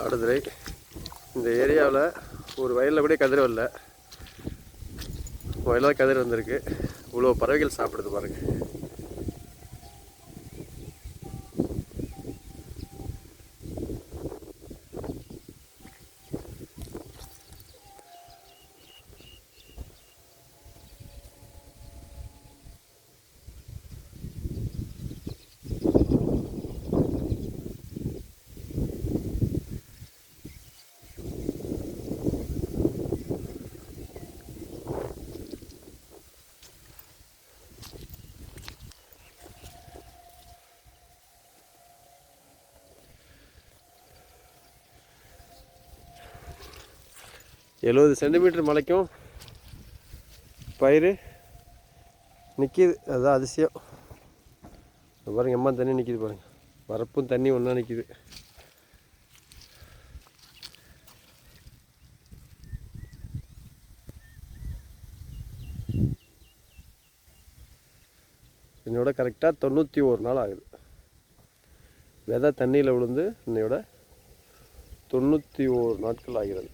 ஆடுதுறை இந்த ஏரியாவில் ஒரு வயலில் கூட கதிர் வரல. வயலாக கதிர் வந்திருக்கு. இவ்வளோ பறவைகள் சாப்பிடுது பாருங்கள் எழுபது சென்டிமீட்டர் மலைக்கும் பயிர் நிற்கிது அதுதான் அதிசயம். பாருங்கள் எம்மா தண்ணி நிற்கிது பாருங்கள் வரப்பும் தண்ணி ஒன்றா நிற்கிது என்னோட கரெக்டாக தொண்ணூற்றி ஒரு நாள் ஆகுது. விதை தண்ணியில் விழுந்து இன்னையோட தொண்ணூற்றி ஓரு நாட்கள் ஆகிறது.